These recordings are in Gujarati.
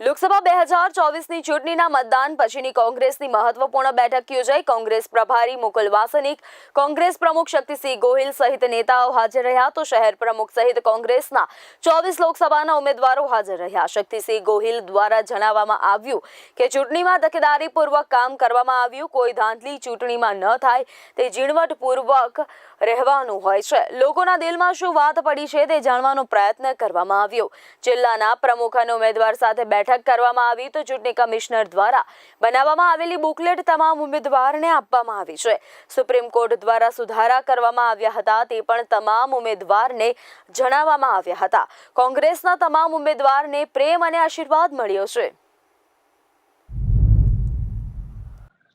લોકસભા બે હજાર ચોવીસની ચૂંટણીના મતદાન, પછીની કોંગ્રેસની મહત્વપૂર્ણ બેઠક યોજાઈ. કોંગ્રેસ પ્રભારી મુકુલ વાસનિક, કોંગ્રેસ પ્રમુખ શક્તિસિંહ ગોહિલ સહિત નેતાઓ હાજર રહ્યા તો શહેર પ્રમુખ સહિત કોંગ્રેસના ચોવીસ લોકસભાના ઉમેદવારો હાજર રહ્યા. શક્તિસિંહ ગોહિલ દ્વારા જણાવવામાં આવ્યું કે ચૂંટણીમાં તકેદારીપૂર્વક કામ કરવામાં આવ્યું. કોઈ ધાંધલી ચૂંટણીમાં ન થાય, તે ઝીણવટપૂર્વક રહેવાનું હોય છે. લોકોના દિલમાં શું વાત પડી છે તે જાણવાનો પ્રયત્ન કરવામાં આવ્યો. જિલ્લાના પ્રમુખ અને ઉમેદવાર સાથે બેઠક કરવામાં આવી તો ચૂંટણી કમિશનર દ્વારા બનાવવામાં આવેલી બુકલેટ તમામ ઉમેદવારને આપવામાં આવી છે. સુપ્રીમ કોર્ટ દ્વારા સુધારા કરવામાં આવ્યા હતા તે પણ તમામ ઉમેદવારને જણાવવામાં આવ્યા હતા. કોંગ્રેસના તમામ ઉમેદવારને પ્રેમ અને આશીર્વાદ મળ્યો છે.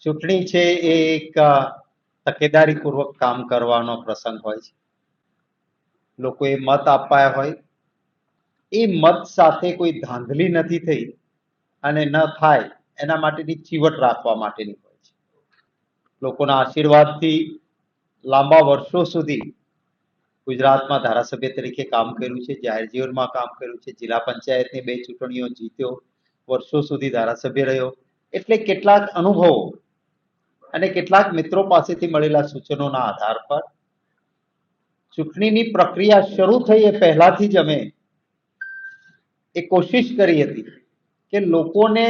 ચૂંટણી છે એ એક તકેદારીપૂર્વક કામ કરવાનો પ્રસંગ હોય છે. લોકોએ મત આપ્યા હોય એ મત સાથે કોઈ ધાંધલી નથી થઈ અને ન થાય એના માટેની ચીવટ રાખવા માટેની હોય છે. લોકોના આશીર્વાદથી લાંબા વર્ષો સુધી ગુજરાતમાં ધારાસભ્ય તરીકે કામ કર્યું છે, જાહેર જીવનમાં કામ કર્યું છે, જિલ્લા પંચાયતની બે ચૂંટણીઓ જીત્યો, વર્ષો સુધી ધારાસભ્ય રહ્યો. એટલે કેટલાક અનુભવો અને કેટલાક મિત્રો પાસેથી મળેલા સૂચનોના આધાર પર ચૂંટણીની પ્રક્રિયા શરૂ થઈ એ પહેલાથી જ અમે એ કોશિશ કરી હતી કે લોકોને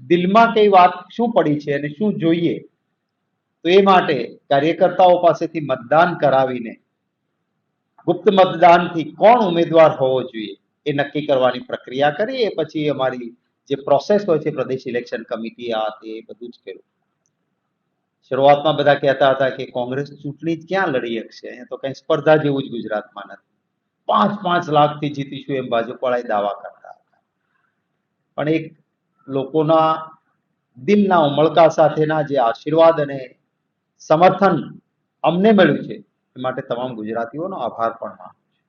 દિલમાં કઈ વાત શું પડી છે અને શું જોઈએ, તો એ માટે કાર્યકર્તાઓ પાસેથી મતદાન કરાવીને, ગુપ્ત મતદાનથી કોણ ઉમેદવાર હોવો જોઈએ એ નક્કી કરવાની પ્રક્રિયા કરી, એ પછી અમારી જે પ્રોસેસ હોય છે, પ્રદેશ ઇલેક્શન કમિટી આ તે બધું જ કર્યું. શરૂઆતમાં બધા કહેતા હતા કે કોંગ્રેસ ચૂંટણી ક્યાં લડી શકશે? અહીંયા તો કઈ સ્પર્ધા જેવું જ ગુજરાતમાં નથી. પાંચ પાંચ લાખથી જીતીશું એમ ભાજપવાળાએ દાવા કરતા હતા. પણ એક લોકોના દિલના ઉમળકા સાથેના જે આશીર્વાદ અને સમર્થન અમને મળ્યું છે, એ માટે તમામ ગુજરાતીઓનો આભાર પણ માનું